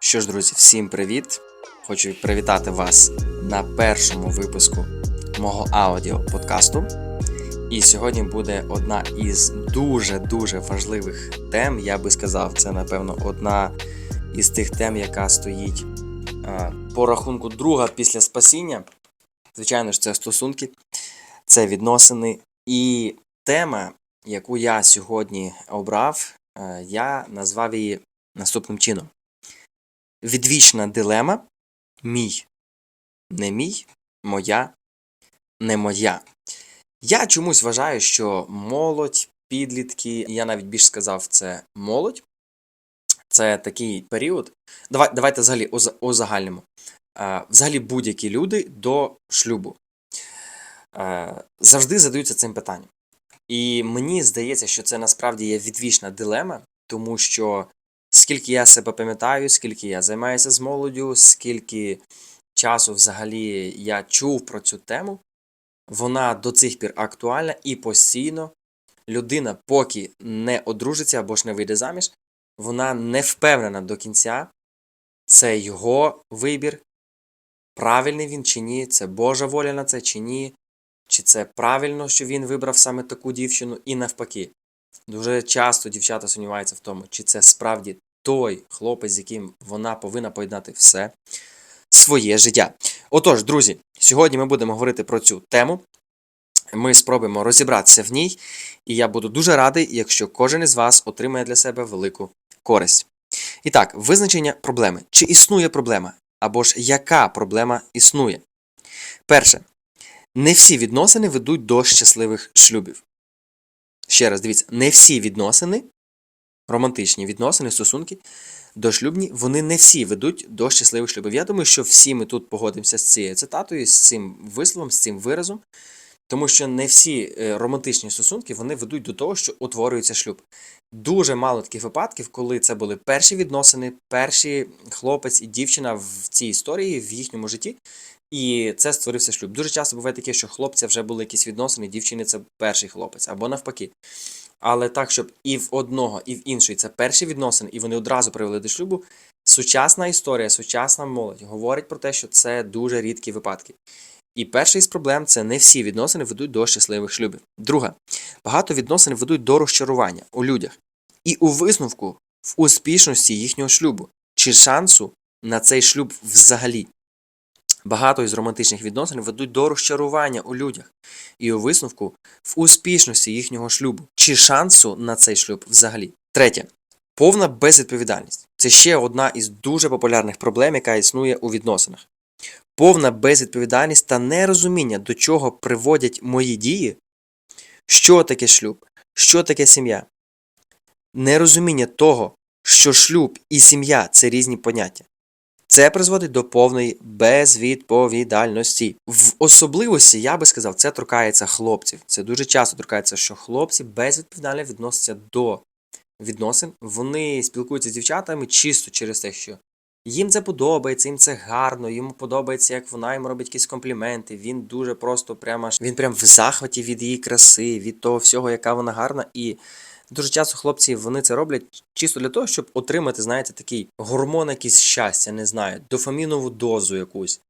Що ж, друзі, всім привіт! Хочу привітати вас на першому випуску мого аудіо подкасту. І сьогодні буде одна із дуже-дуже важливих тем. Я би сказав, це напевно одна із тих тем, яка стоїть по рахунку друга після спасіння. Звичайно ж, це стосунки, це відносини. І тема, яку я сьогодні обрав, я назвав її наступним чином. Відвічна дилема мій, не мій, моя, не моя. Я чомусь вважаю, що молодь, підлітки, я навіть більш сказав, це молодь. Це такий період. Давай, давайте взагалі уза- узагальнимо. Взагалі будь-які люди до шлюбу завжди задаються цим питанням. І мені здається, що це насправді є відвічна дилема, тому що скільки я себе пам'ятаю, скільки я займаюся з молоддю, скільки часу взагалі я чув про цю тему, вона до цих пір актуальна і постійно людина, поки не одружиться або ж не вийде заміж, вона не впевнена до кінця, це його вибір, правильний він чи ні, це Божа воля на це чи ні, чи це правильно, що він вибрав саме таку дівчину, і навпаки. Дуже часто дівчата сумніваються в тому, чи це справді той хлопець, з яким вона повинна поєднати все своє життя. Отож, друзі, сьогодні ми будемо говорити про цю тему. Ми спробуємо розібратися в ній, і я буду дуже радий, якщо кожен із вас отримає для себе велику користь. І так, визначення проблеми. Чи існує проблема? Або ж яка проблема існує? Перше. Не всі відносини ведуть до щасливих шлюбів. Ще раз дивіться, не всі відносини, романтичні відносини, стосунки дошлюбні, вони не всі ведуть до щасливих шлюбів. Я думаю, що всі ми тут погодимося з цією цитатою, з цим висловом, з цим виразом, тому що не всі е, романтичні стосунки вони ведуть до того, що утворюється шлюб. Дуже мало таких випадків, коли це були перші відносини, перші хлопець і дівчина в цій історії, в їхньому житті, і це створився шлюб. Дуже часто буває таке, що хлопця вже були якісь відносини, дівчини це перший хлопець, або навпаки. Але так, щоб і в одного, і в іншої це перші відносини, і вони одразу привели до шлюбу. Сучасна історія, сучасна молодь говорить про те, що це дуже рідкі випадки. І перший із проблем це не всі відносини ведуть до щасливих шлюбів. Друга, багато відносин ведуть до розчарування у людях. І у висновку в успішності їхнього шлюбу чи шансу на цей шлюб взагалі. Багато із романтичних відносин ведуть до розчарування у людях, і у висновку в успішності їхнього шлюбу чи шансу на цей шлюб взагалі. Третє. Повна безвідповідальність. Це ще одна із дуже популярних проблем, яка існує у відносинах. Повна безвідповідальність та нерозуміння, до чого приводять мої дії, що таке шлюб, що таке сім'я. Нерозуміння того, що шлюб і сім'я це різні поняття. Це призводить до повної безвідповідальності. В особливості, я би сказав, це торкається хлопців. Це дуже часто торкається, що хлопці безвідповідально відносяться до відносин. Вони спілкуються з дівчатами чисто через те, що їм це подобається, їм це гарно, йому подобається, як вона йому робить якісь компліменти. Він дуже просто прямо він прям в захваті від її краси, від того всього, яка вона гарна. І дуже часто хлопці вони це роблять чисто для того, щоб отримати, знаєте, такий гормон якийсь щастя, не знаю, дофамінову дозу якусь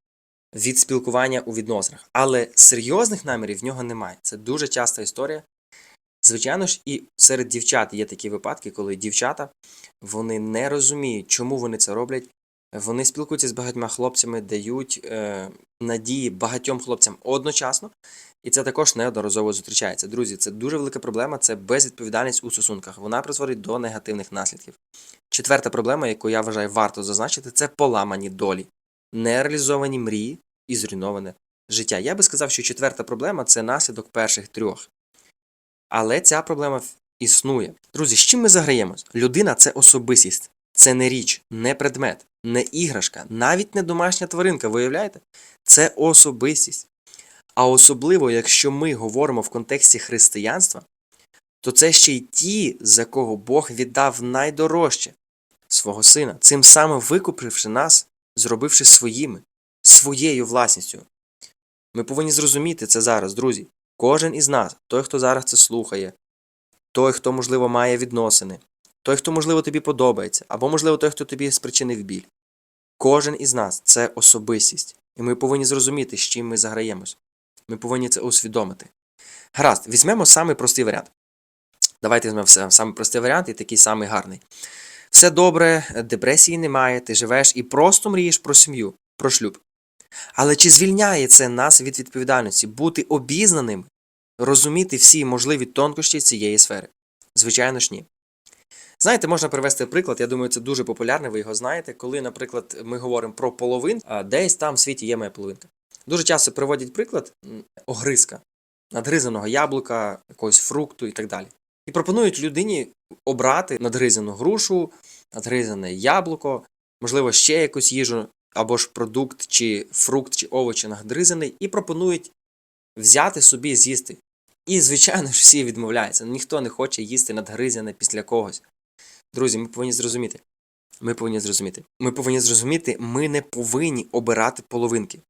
від спілкування у відносинах. Але серйозних намірів в нього немає. Це дуже часта історія. Звичайно ж, і серед дівчат є такі випадки, коли дівчата вони не розуміють, чому вони це роблять. Вони спілкуються з багатьма хлопцями, дають е, надії багатьом хлопцям одночасно, і це також неодноразово зустрічається. Друзі, це дуже велика проблема, це безвідповідальність у стосунках. Вона призводить до негативних наслідків. Четверта проблема, яку я вважаю варто зазначити, це поламані долі, нереалізовані мрії і зруйноване життя. Я би сказав, що четверта проблема це наслідок перших трьох. Але ця проблема існує. Друзі, з чим ми заграємось? Людина це особистість, це не річ, не предмет, не іграшка, навіть не домашня тваринка, виявляєте? Це особистість. А особливо, якщо ми говоримо в контексті християнства, то це ще й ті, за кого Бог віддав найдорожче свого сина, цим самим викупивши нас, зробивши своїми, своєю власністю. Ми повинні зрозуміти це зараз, друзі. Кожен із нас, той, хто зараз це слухає, той, хто, можливо, має відносини, той, хто, можливо, тобі подобається, або, можливо, той, хто тобі спричинив біль. Кожен із нас це особистість, і ми повинні зрозуміти, з чим ми заграємось. Ми повинні це усвідомити. Гаразд, візьмемо самий простий варіант. Давайте візьмемо самий простий варіант і такий самий гарний. Все добре, депресії немає, ти живеш і просто мрієш про сім'ю, про шлюб. Але чи звільняє це нас від відповідальності бути обізнаним, розуміти всі можливі тонкощі цієї сфери? Звичайно ж ні. Знаєте, можна привести приклад, я думаю, це дуже популярний, ви його знаєте, коли, наприклад, ми говоримо про половин, а десь там в світі є моя половинка. Дуже часто приводять приклад огризка, надгризаного яблука, якогось фрукту і так далі. І пропонують людині обрати надгризану грушу, надгризане яблуко, можливо, ще якусь їжу, або ж продукт, чи фрукт, чи овочі надгризаний, і пропонують взяти собі з'їсти. І, звичайно ж, всі відмовляються. Ніхто не хоче їсти надгризане після когось. Друзі, ми повинні зрозуміти. Ми повинні зрозуміти. Ми повинні зрозуміти, ми не повинні обирати половинки.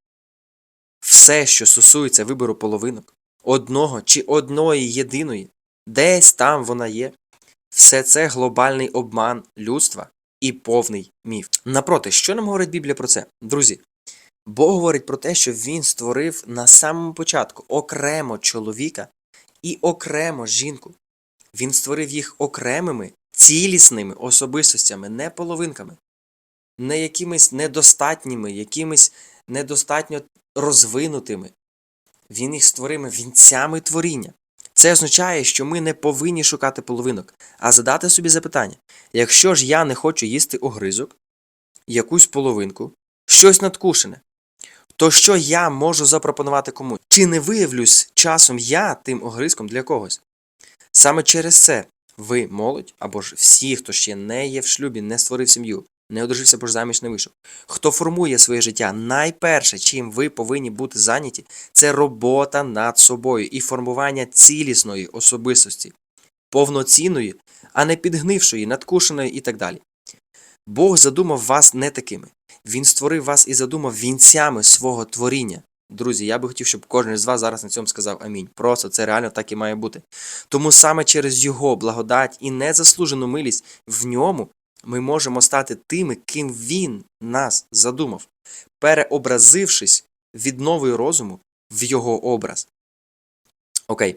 Все, що стосується вибору половинок, одного чи одної єдиної, десь там вона є. Все це глобальний обман людства і повний міф. Напроти, що нам говорить Біблія про це? Друзі, Бог говорить про те, що Він створив на самому початку окремо чоловіка і окремо жінку. Він створив їх окремими, цілісними особистостями, не половинками, не якимись недостатніми, якимись недостатньо розвинутими. Він їх створив вінцями творіння. Це означає, що ми не повинні шукати половинок, а задати собі запитання: якщо ж я не хочу їсти огризок, якусь половинку, щось надкушене, то що я можу запропонувати комусь? Чи не виявлюсь часом я тим огризком для когось? Саме через це ви, молодь, або ж всі, хто ще не є в шлюбі, не створив сім'ю, не одружився, або ж заміж не вийшов, хто формує своє життя, найперше, чим ви повинні бути зайняті, це робота над собою і формування цілісної особистості, повноцінної, а не підгнившої, надкушеної і так далі. Бог задумав вас не такими. Він створив вас і задумав вінцями свого творіння. Друзі, я би хотів, щоб кожен з вас зараз на цьому сказав амінь. Просто це реально так і має бути. Тому саме через Його благодать і незаслужену милість в ньому ми можемо стати тими, ким Він нас задумав, переобразившись від нової розуму в Його образ. Окей,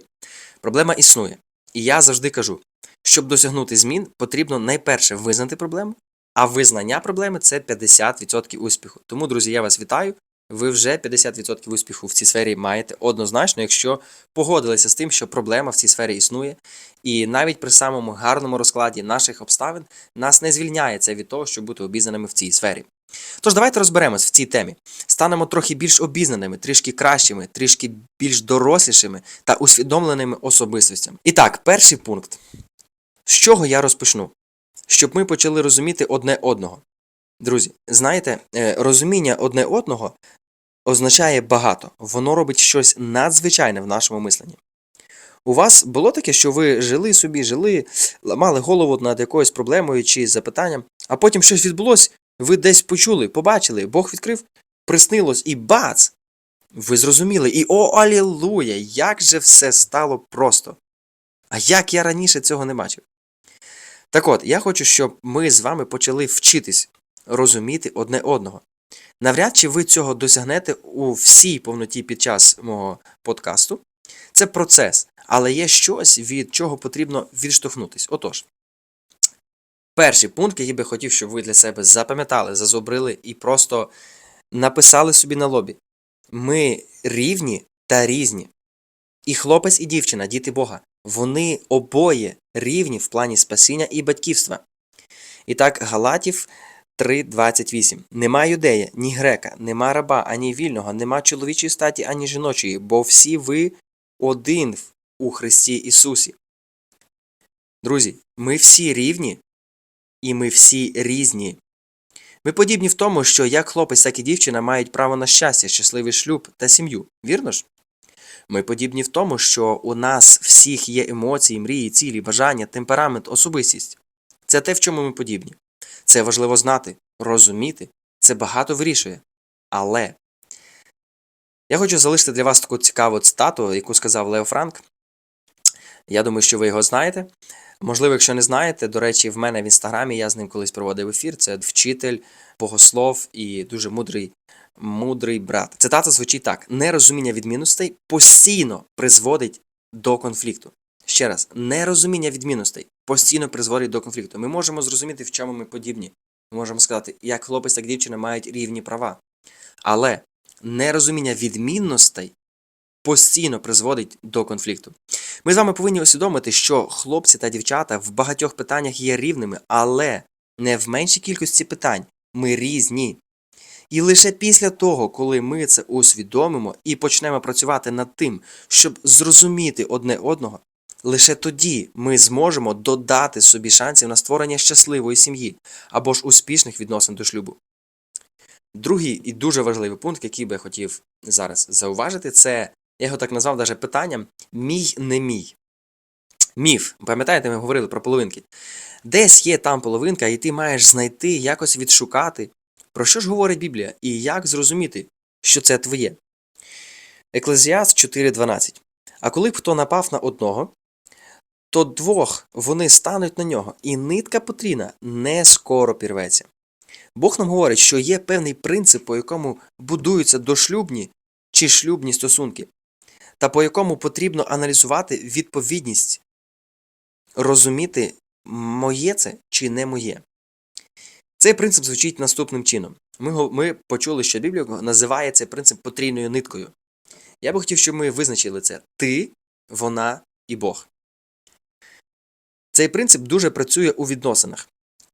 проблема існує. І я завжди кажу, щоб досягнути змін, потрібно найперше визнати проблему, а визнання проблеми це 50% успіху. Тому, друзі, я вас вітаю. Ви вже 50% успіху в цій сфері маєте однозначно, якщо погодилися з тим, що проблема в цій сфері існує, і навіть при самому гарному розкладі наших обставин нас не звільняє це від того, щоб бути обізнаними в цій сфері. Тож давайте розберемось в цій темі, станемо трохи більш обізнаними, трішки кращими, трішки більш дорослішими та усвідомленими особистостями. І так, перший пункт. З чого я розпочну? Щоб ми почали розуміти одне одного. Друзі, знаєте, е, розуміння одне одного означає багато, воно робить щось надзвичайне в нашому мисленні. У вас було таке, що ви жили собі, жили, ламали голову над якоюсь проблемою чи запитанням, а потім щось відбулось, ви десь почули, побачили, Бог відкрив, приснилось і бац! Ви зрозуміли, і о, алілуя! Як же все стало просто! А як я раніше цього не бачив? Так от, я хочу, щоб ми з вами почали вчитись розуміти одне одного. Навряд чи ви цього досягнете у всій повноті під час мого подкасту. Це процес, але є щось, від чого потрібно відштовхнутись. Отож, перший пункт, який би хотів, щоб ви для себе запам'ятали, зазубрили і просто написали собі на лобі. Ми рівні та різні. І хлопець, і дівчина, діти Бога, вони обоє рівні в плані спасіння і батьківства. І так, Галатів 3.28. Нема юдея, ні грека, нема раба, ані вільного, нема чоловічої статі, ані жіночої, бо всі ви один у Христі Ісусі. Друзі, ми всі рівні і ми всі різні. Ми подібні в тому, що як хлопець, так і дівчина мають право на щастя, щасливий шлюб та сім'ю. Вірно ж? Ми подібні в тому, що у нас всіх є емоції, мрії, цілі, бажання, темперамент, особистість. Це те, в чому ми подібні. Це важливо знати, розуміти, це багато вирішує. Але я хочу залишити для вас таку цікаву цитату, яку сказав Лео Франк. Я думаю, що ви його знаєте. Можливо, якщо не знаєте, до речі, в мене в інстаграмі я з ним колись проводив ефір. Це вчитель, богослов і дуже мудрий, мудрий брат. Цитата звучить так: нерозуміння відмінностей постійно призводить до конфлікту. Ще раз, нерозуміння відмінностей постійно призводить до конфлікту. Ми можемо зрозуміти, в чому ми подібні. Ми можемо сказати, як хлопець, так дівчина мають рівні права. Але нерозуміння відмінностей постійно призводить до конфлікту. Ми з вами повинні усвідомити, що хлопці та дівчата в багатьох питаннях є рівними, але не в меншій кількості питань. Ми різні. І лише після того, коли ми це усвідомимо і почнемо працювати над тим, щоб зрозуміти одне одного, лише тоді ми зможемо додати собі шансів на створення щасливої сім'ї або ж успішних відносин до шлюбу. Другий і дуже важливий пункт, який би я хотів зараз зауважити, це я його так назвав даже питанням мій не мій. Міф. Пам'ятаєте, ми говорили про половинки. Десь є там половинка, і ти маєш знайти, якось відшукати, про що ж говорить Біблія, і як зрозуміти, що це твоє. Еклезіаст 4.12. А коли б хто напав на одного, то двох вони стануть на нього, і нитка потрійна не скоро пірветься. Бог нам говорить, що є певний принцип, по якому будуються дошлюбні чи шлюбні стосунки, та по якому потрібно аналізувати відповідність, розуміти, моє це чи не моє. Цей принцип звучить наступним чином. Ми, ми почули, що Біблія називає цей принцип потрійною ниткою. Я би хотів, щоб ми визначили це ти, вона і Бог. Цей принцип дуже працює у відносинах.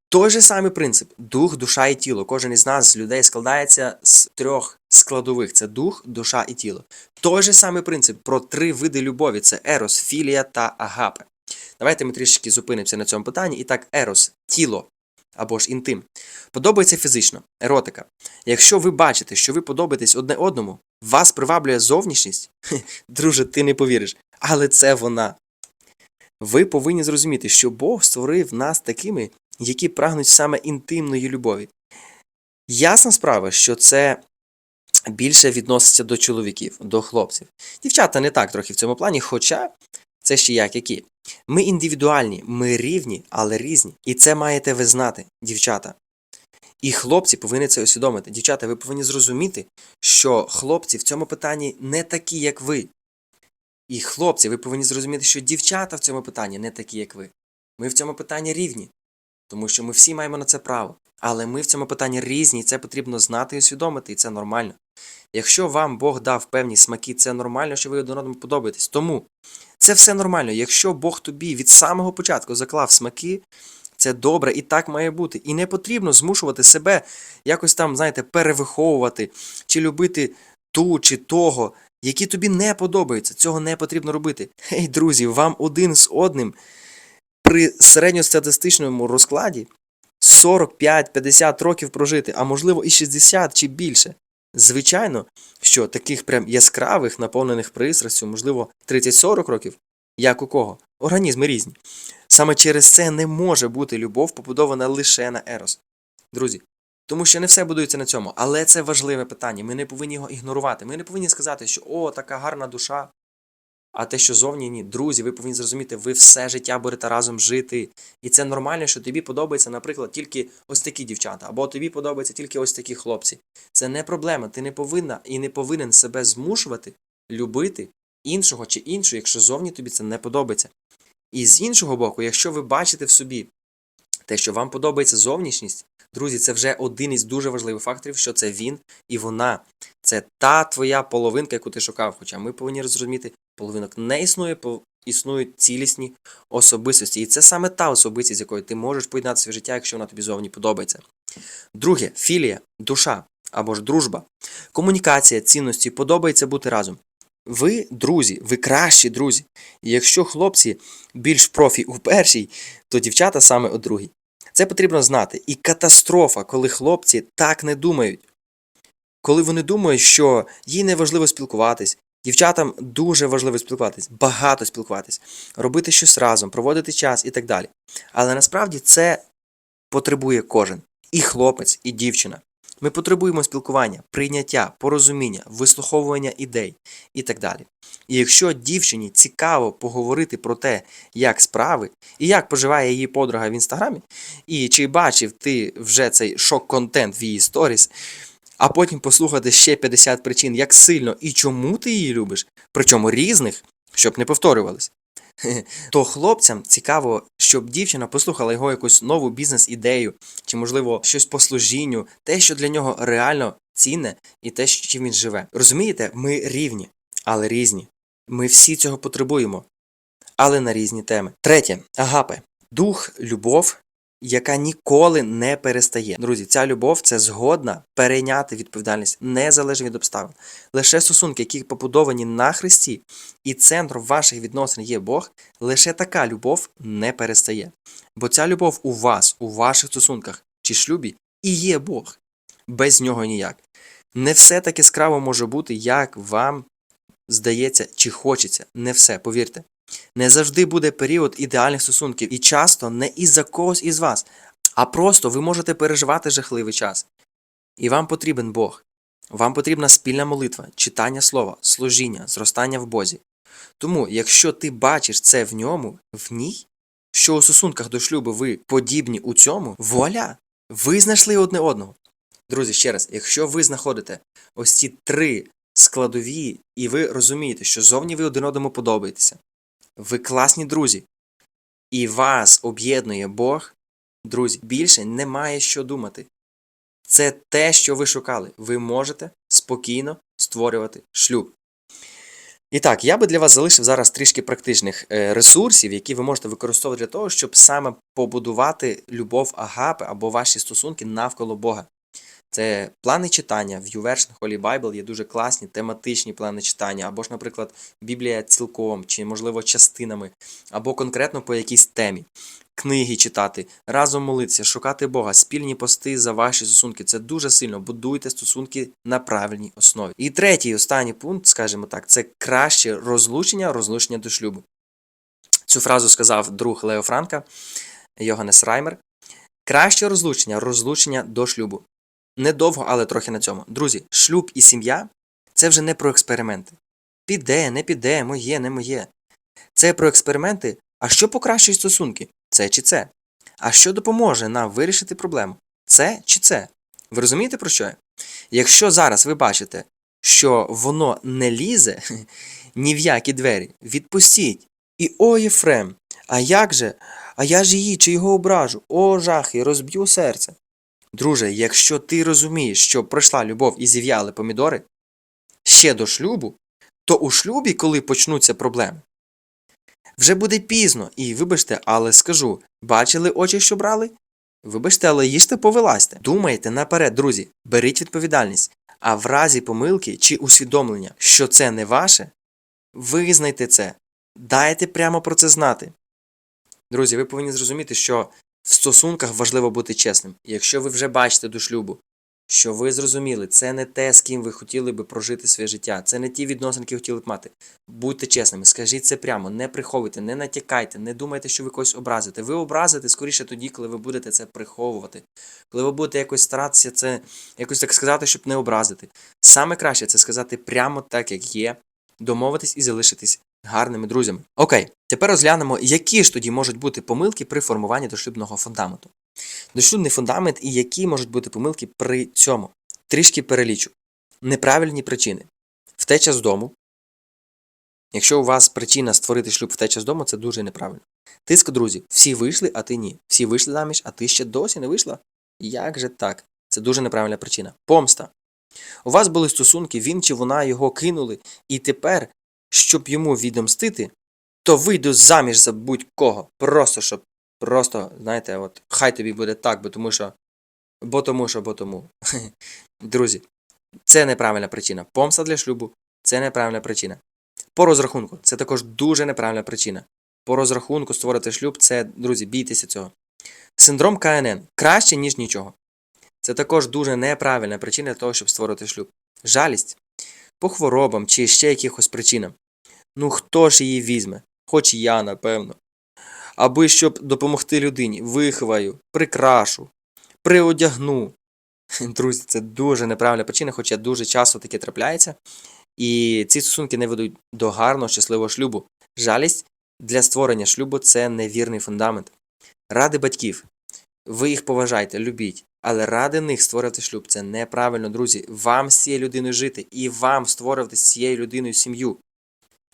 Той же самий принцип дух, душа і тіло. Кожен із нас, людей, складається з трьох складових: це дух, душа і тіло. Той же самий принцип про три види любові: це ерос, філія та агапе. Давайте ми трішки зупинимося на цьому питанні. І так, ерос, тіло або ж інтим. Подобається фізично, еротика. Якщо ви бачите, що ви подобаєтесь одне одному, вас приваблює зовнішність, друже, ти не повіриш, але це вона. Ви повинні зрозуміти, що Бог створив нас такими, які прагнуть саме інтимної любові. Ясна справа, що це більше відноситься до чоловіків, до хлопців. Дівчата не так трохи в цьому плані, хоча це ще як які. Ми індивідуальні, ми рівні, але різні. І це маєте ви знати, дівчата. І хлопці повинні це усвідомити. Дівчата, ви повинні зрозуміти, що хлопці в цьому питанні не такі, як ви. І хлопці, ви повинні зрозуміти, що дівчата в цьому питанні не такі, як ви. Ми в цьому питанні рівні, тому що ми всі маємо на це право. Але ми в цьому питанні різні, і це потрібно знати і усвідомити, і це нормально. Якщо вам Бог дав певні смаки, це нормально, що ви один одному подобаєтесь. Тому це все нормально. Якщо Бог тобі від самого початку заклав смаки, це добре і так має бути. І не потрібно змушувати себе якось там, знаєте, перевиховувати чи любити ту чи того, які тобі не подобаються. Цього не потрібно робити. Гей, друзі, вам один з одним при середньостатистичному розкладі 45-50 років прожити, а можливо і 60 чи більше. Звичайно, що таких прям яскравих, наповнених пристрастю, можливо, 30-40 років, як у кого, організми різні. Саме через це не може бути любов побудована лише на ерос. Друзі, тому що не все будується на цьому, але це важливе питання. Ми не повинні його ігнорувати. Ми не повинні сказати, що о, така гарна душа. А те, що зовні ні, друзі, ви повинні зрозуміти, ви все життя будете разом жити. І це нормально, що тобі подобається, наприклад, тільки ось такі дівчата, або тобі подобаються тільки ось такі хлопці. Це не проблема. Ти не повинна і не повинен себе змушувати любити іншого чи іншу, якщо зовні тобі це не подобається. І з іншого боку, якщо ви бачите в собі те, що вам подобається зовнішність, друзі, це вже один із дуже важливих факторів, що це він і вона. Це та твоя половинка, яку ти шукав. Хоча ми повинні зрозуміти, половинок не існує, існують цілісні особистості. І це саме та особистість, з якою ти можеш поєднати своє життя, якщо вона тобі зовні подобається. Друге, філія, душа або ж дружба. Комунікація, цінності, подобається бути разом. Ви друзі, ви кращі друзі. І якщо хлопці більш профі у першій, то дівчата саме у другій. Це потрібно знати. І катастрофа, коли хлопці так не думають. Коли вони думають, що їй не важливо спілкуватись, дівчатам дуже важливо спілкуватись, багато спілкуватись, робити щось разом, проводити час і так далі. Але насправді це потребує кожен і хлопець, і дівчина. Ми потребуємо спілкування, прийняття, порозуміння, вислуховування ідей і так далі. І якщо дівчині цікаво поговорити про те, як справи, і як поживає її подруга в інстаграмі, і чи бачив ти вже цей шок-контент в її сторіс, а потім послухати ще 50 причин, як сильно і чому ти її любиш, причому різних, щоб не повторювались. То хлопцям цікаво, щоб дівчина послухала його якусь нову бізнес-ідею, чи, можливо, щось по служінню, те, що для нього реально цінне, і те, чим він живе. Розумієте, ми рівні, але різні. Ми всі цього потребуємо, але на різні теми. Третє агапе дух, любов, яка ніколи не перестає. Друзі, ця любов це згодна перейняти відповідальність незалежно від обставин. Лише стосунки, які побудовані на Христі, і центром ваших відносин є Бог, лише така любов не перестає. Бо ця любов у вас, у ваших стосунках чи шлюбі, і є Бог. Без нього ніяк. Не все так яскраво може бути, як вам здається чи хочеться. Не все, повірте. Не завжди буде період ідеальних стосунків, і часто не із-за когось із вас, а просто ви можете переживати жахливий час. І вам потрібен Бог. Вам потрібна спільна молитва, читання слова, служіння, зростання в Бозі. Тому, якщо ти бачиш це в ньому, в ній, що у стосунках до шлюбу ви подібні у цьому, вуаля! Ви знайшли одне одного. Друзі, ще раз, якщо ви знаходите ось ці три складові, і ви розумієте, що зовні ви один одному подобаєтеся, ви класні друзі, і вас об'єднує Бог, друзі, більше немає що думати. Це те, що ви шукали. Ви можете спокійно створювати шлюб. І так, я би для вас залишив зараз трішки практичних е, ресурсів, які ви можете використовувати для того, щоб саме побудувати любов агапи або ваші стосунки навколо Бога. Це плани читання в YouVersion Holy Bible є дуже класні тематичні плани читання, або ж, наприклад, Біблія цілком, чи, можливо, частинами, або конкретно по якійсь темі. Книги читати, разом молитися, шукати Бога, спільні пости за ваші стосунки. Це дуже сильно будуйте стосунки на правильній основі. І третій, останній пункт, скажімо так, це краще розлучення, розлучення до шлюбу. Цю фразу сказав друг Лео Франка, Йоганнес Раймер. Краще розлучення, розлучення до шлюбу. Недовго, але трохи на цьому. Друзі, шлюб і сім'я це вже не про експерименти. Піде, не піде, моє, не моє. Це про експерименти, а що покращує стосунки? Це чи це? А що допоможе нам вирішити проблему? Це чи це? Ви розумієте про що я? Якщо зараз ви бачите, що воно не лізе ні в які двері, відпустіть. І о, Єфрем, а як же? А я ж її чи його ображу? О, жахи, розб'ю серце. Друже, якщо ти розумієш, що пройшла любов і зів'яли помідори ще до шлюбу, то у шлюбі, коли почнуться проблеми, вже буде пізно, і вибачте, але скажу, бачили очі, що брали? Вибачте, але їжте повилазьте. Думайте наперед, друзі, беріть відповідальність, а в разі помилки чи усвідомлення, що це не ваше, визнайте це, дайте прямо про це знати. Друзі, ви повинні зрозуміти, що в стосунках важливо бути чесним. Якщо ви вже бачите до шлюбу, що ви зрозуміли, це не те, з ким ви хотіли би прожити своє життя, це не ті відносини, які хотіли б мати. Будьте чесними, скажіть це прямо, не приховуйте, не натякайте, не думайте, що ви когось образите. Ви образите скоріше тоді, коли ви будете це приховувати. Коли ви будете якось старатися це якось так сказати, щоб не образити. Саме краще це сказати прямо так, як є, домовитись і залишитись гарними друзями. Окей, тепер розглянемо, які ж тоді можуть бути помилки при формуванні дошлюбного фундаменту. Дошлюбний фундамент і які можуть бути помилки при цьому. Трішки перелічу. Неправильні причини. Втеча з дому. Якщо у вас причина створити шлюб втеча з дому, це дуже неправильно. Тиск друзів. Всі вийшли, а ти ні. Всі вийшли заміж, а ти ще досі не вийшла? Як же так? Це дуже неправильна причина. Помста. У вас були стосунки, він чи вона його кинули, і тепер, щоб йому відомстити, то вийду заміж за будь-кого. Просто щоб, просто, знаєте, от хай тобі буде так, бо тому що. Бо тому що, бо тому. Друзі, це неправильна причина. Помста для шлюбу це неправильна причина. По розрахунку, це також дуже неправильна причина. По розрахунку створити шлюб, це, друзі, бійтеся цього. Синдром КНН краще, ніж нічого. Це також дуже неправильна причина для того, щоб створити шлюб. Жалість по хворобам чи ще якихось причинам. Ну хто ж її візьме? Хоч я, напевно. Аби щоб допомогти людині, виховаю, прикрашу, приодягну. Друзі, це дуже неправильна причина, хоча дуже часто таке трапляється. І ці стосунки не ведуть до гарного, щасливого шлюбу. Жалість для створення шлюбу це невірний фундамент. Ради батьків. Ви їх поважайте, любіть, але ради них створювати шлюб це неправильно, друзі. Вам з цією людиною жити і вам створювати з цією людиною сім'ю.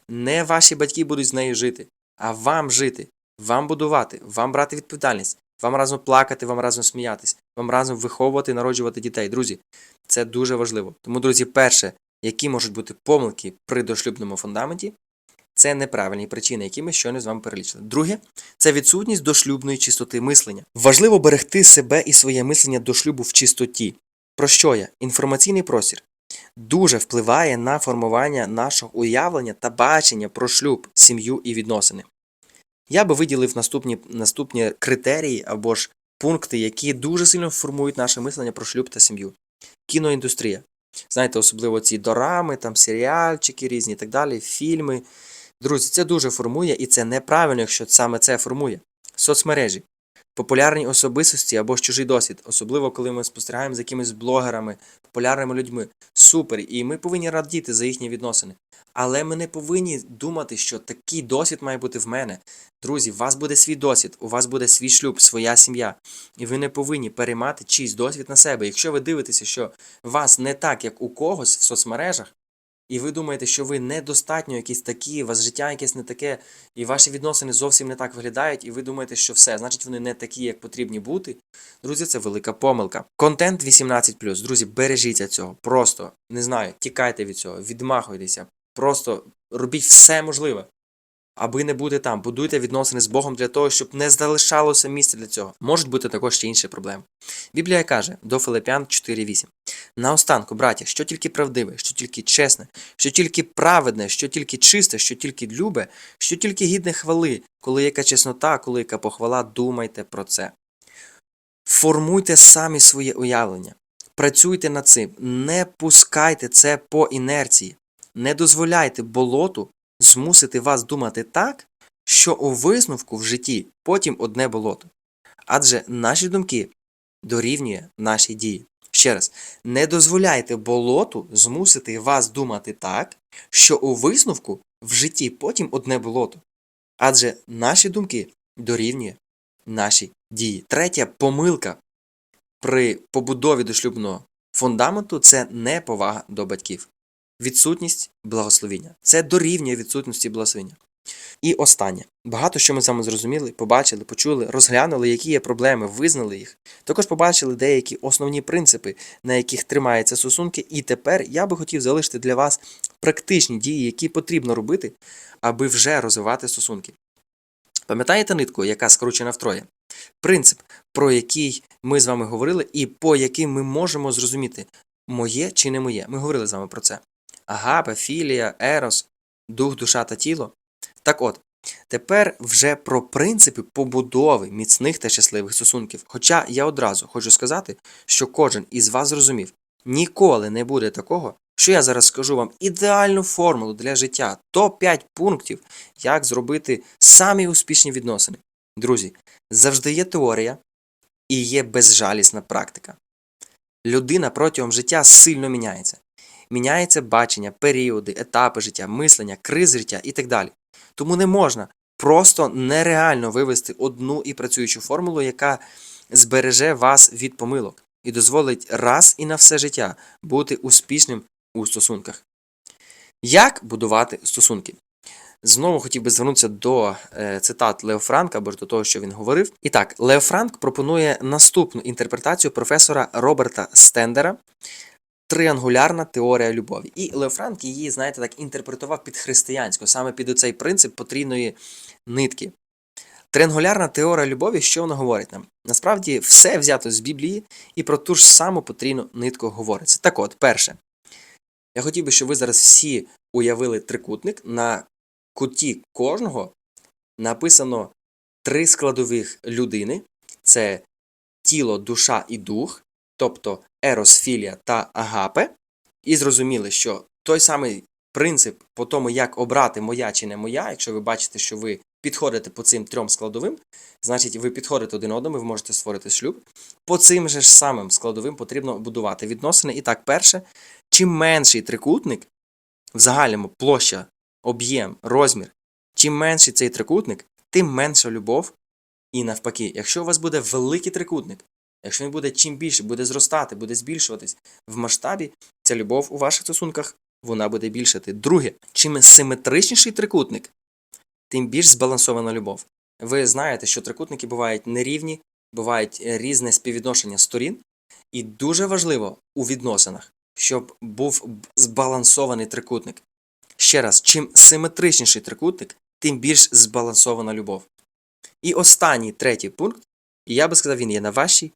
Не ваші батьки будуть з нею жити, а вам жити, вам будувати, вам брати відповідальність, вам разом плакати, вам разом сміятись, вам разом виховувати народжувати дітей. Друзі, це дуже важливо. Тому, друзі, перше, які можуть бути помилки при дошлюбному фундаменті, це неправильні причини, які ми щойно з вами перелічили. Друге, це відсутність дошлюбної чистоти мислення. Важливо берегти себе і своє мислення до шлюбу в чистоті. Про що я? Інформаційний простір дуже впливає на формування нашого уявлення та бачення про шлюб, сім'ю і відносини. Я би виділив наступні, наступні критерії або ж пункти, які дуже сильно формують наше мислення про шлюб та сім'ю. Кіноіндустрія. Знаєте, особливо ці дорами, там серіальчики різні і так далі, фільми. Друзі, це дуже формує, і це неправильно, якщо саме це формує. Соцмережі, популярні особистості або ж чужий досвід, особливо коли ми спостерігаємо за якимись блогерами, популярними людьми. Супер, і ми повинні радіти за їхні відносини. Але ми не повинні думати, що такий досвід має бути в мене. Друзі, у вас буде свій досвід, у вас буде свій шлюб, своя сім'я. І ви не повинні переймати чийсь досвід на себе. Якщо ви дивитеся, що вас не так, як у когось в соцмережах, і ви думаєте, що ви недостатньо якісь такі, у вас життя якесь не таке, і ваші відносини зовсім не так виглядають, і ви думаєте, що все, значить вони не такі, як потрібні бути. Друзі, це велика помилка. Контент 18+. Друзі, бережіться цього. Просто не знаю, тікайте від цього, відмахуйтеся. Просто робіть все можливе, аби не бути там. Будуйте відносини з Богом для того, щоб не залишалося місця для цього. Можуть бути також ще інші проблеми. Біблія каже до Филипян 4.8. Наостанку, браття, що тільки правдиве, що тільки чесне, що тільки праведне, що тільки чисте, що тільки любе, що тільки гідне хвали, коли яка чеснота, коли яка похвала, думайте про це. Формуйте самі своє уявлення, працюйте над цим, не пускайте це по інерції, не дозволяйте болоту змусити вас думати так, що у висновку в житті потім одне болото. Адже наші думки дорівнює наші дії. Ще раз, не дозволяйте болоту змусити вас думати так, що у висновку в житті потім одне болото. Адже наші думки дорівнює наші дії. Третя помилка при побудові дошлюбного фундаменту це неповага до батьків. Відсутність благословіння. Це дорівнює відсутності благословіння. І останнє. Багато що ми з вами зрозуміли, побачили, почули, розглянули, які є проблеми, визнали їх. Також побачили деякі основні принципи, на яких тримаються стосунки, і тепер я би хотів залишити для вас практичні дії, які потрібно робити, аби вже розвивати стосунки. Пам'ятаєте нитку, яка скручена втроє? Принцип, про який ми з вами говорили, і по яким ми можемо зрозуміти, моє чи не моє. Ми говорили з вами про це. Агапе, філія, ерос, дух, душа та тіло. Так от, тепер вже про принципи побудови міцних та щасливих стосунків. Хоча я одразу хочу сказати, що кожен із вас зрозумів, ніколи не буде такого, що я зараз скажу вам ідеальну формулу для життя, топ-5 пунктів, як зробити самі успішні відносини. Друзі, завжди є теорія і є безжалісна практика. Людина протягом життя сильно міняється. Міняється бачення, періоди, етапи життя, мислення, кризи життя і так далі. Тому не можна просто нереально вивести одну і працюючу формулу, яка збереже вас від помилок і дозволить раз і на все життя бути успішним у стосунках. Як будувати стосунки? Знову хотів би звернутися до е, цитат Лео Франка або ж до того, що він говорив. І так, Лео Франк пропонує наступну інтерпретацію професора Роберта Стендера Триангулярна теорія любові. І Лео Франк її, знаєте, так інтерпретував під християнську, саме під оцей принцип потрійної нитки. Триангулярна теорія любові, що вона говорить нам? Насправді все взято з Біблії і про ту ж саму потрійну нитку говориться. Так от, перше, я хотів би, щоб ви зараз всі уявили трикутник. На куті кожного написано три складових людини: це тіло, душа і дух, тобто ерос, філія та агапе. І зрозуміли, що той самий принцип по тому, як обрати моя чи не моя, якщо ви бачите, що ви підходите по цим трьом складовим, значить ви підходите один одному, ви можете створити шлюб. По цим же ж самим складовим потрібно будувати відносини. І так, перше, чим менший трикутник, в загальному площа, об'єм, розмір, чим менший цей трикутник, тим менша любов. І навпаки, якщо у вас буде великий трикутник, якщо він буде чим більше, буде зростати, буде збільшуватись в масштабі, ця любов у ваших стосунках вона буде більшати. Друге, чим симетричніший трикутник, тим більш збалансована любов. Ви знаєте, що трикутники бувають нерівні, бувають різне співвідношення сторін, і дуже важливо у відносинах, щоб був збалансований трикутник. Ще раз, чим симетричніший трикутник, тим більш збалансована любов. І останній третій пункт, і я би сказав, він є на вашій.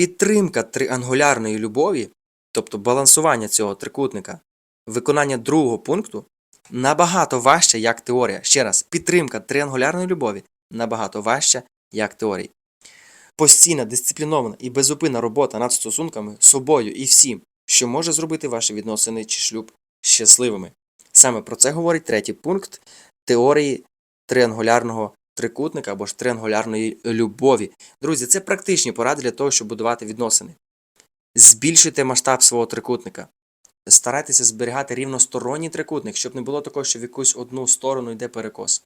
Підтримка триангулярної любові, тобто балансування цього трикутника, виконання другого пункту набагато важче, як теорія. Ще раз, підтримка триангулярної любові набагато важча, як теорія. Постійна, дисциплінована і безупинна робота над стосунками собою і всім, що може зробити ваші відносини чи шлюб щасливими. Саме про це говорить третій пункт теорії триангулярного трикутника або ж триангулярної любові. Друзі, це практичні поради для того, щоб будувати відносини. Збільшуйте масштаб свого трикутника. Старайтеся зберігати рівносторонній трикутник, щоб не було такого, що в якусь одну сторону йде перекос.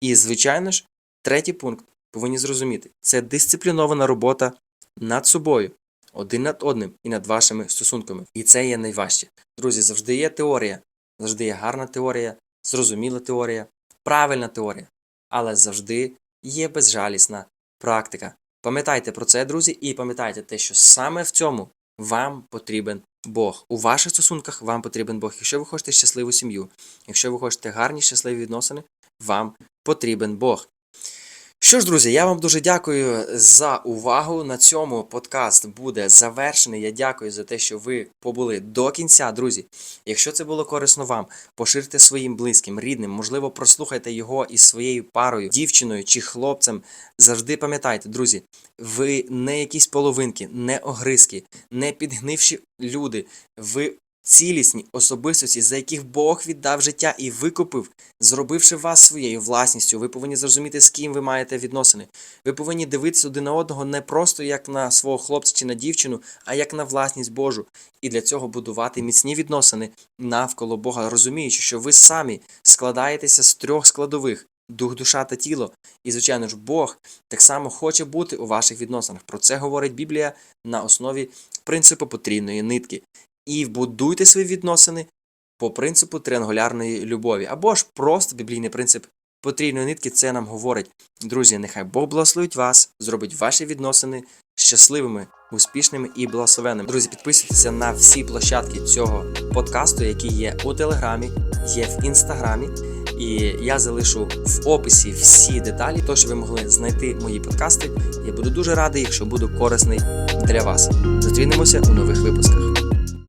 І, звичайно ж, третій пункт повинні зрозуміти це дисциплінована робота над собою, один над одним і над вашими стосунками. І це є найважче. Друзі, завжди є теорія, завжди є гарна теорія, зрозуміла теорія, правильна теорія, але завжди є безжалісна практика. Пам'ятайте про це, друзі, і пам'ятайте те, що саме в цьому вам потрібен Бог. У ваших стосунках вам потрібен Бог. Якщо ви хочете щасливу сім'ю, якщо ви хочете гарні щасливі відносини, вам потрібен Бог. Що ж, друзі, я вам дуже дякую за увагу. На цьому подкаст буде завершений. Я дякую за те, що ви побули до кінця, друзі. Якщо це було корисно вам, поширте своїм близьким, рідним, можливо, прослухайте його із своєю парою, дівчиною чи хлопцем. Завжди пам'ятайте, друзі, ви не якісь половинки, не огризки, не підгнивші люди. Ви цілісні особистості, за яких Бог віддав життя і викупив, зробивши вас своєю власністю. Ви повинні зрозуміти, з ким ви маєте відносини. Ви повинні дивитися один на одного не просто як на свого хлопця чи на дівчину, а як на власність Божу. І для цього будувати міцні відносини навколо Бога, розуміючи, що ви самі складаєтеся з трьох складових. Дух, душа та тіло. І, звичайно ж, Бог так само хоче бути у ваших відносинах. Про це говорить Біблія на основі принципу потрійної нитки. І вбудуйте свої відносини по принципу триангулярної любові. Або ж просто біблійний принцип потрійної нитки це нам говорить. Друзі, нехай Бог благословить вас, зробить ваші відносини щасливими, успішними і благословенними. Друзі, підписуйтеся на всі площадки цього подкасту, які є у Телеграмі, є в інстаграмі. І я залишу в описі всі деталі, то що ви могли знайти мої подкасти. Я буду дуже радий, якщо буду корисний для вас. Зустрінемося у нових випусках.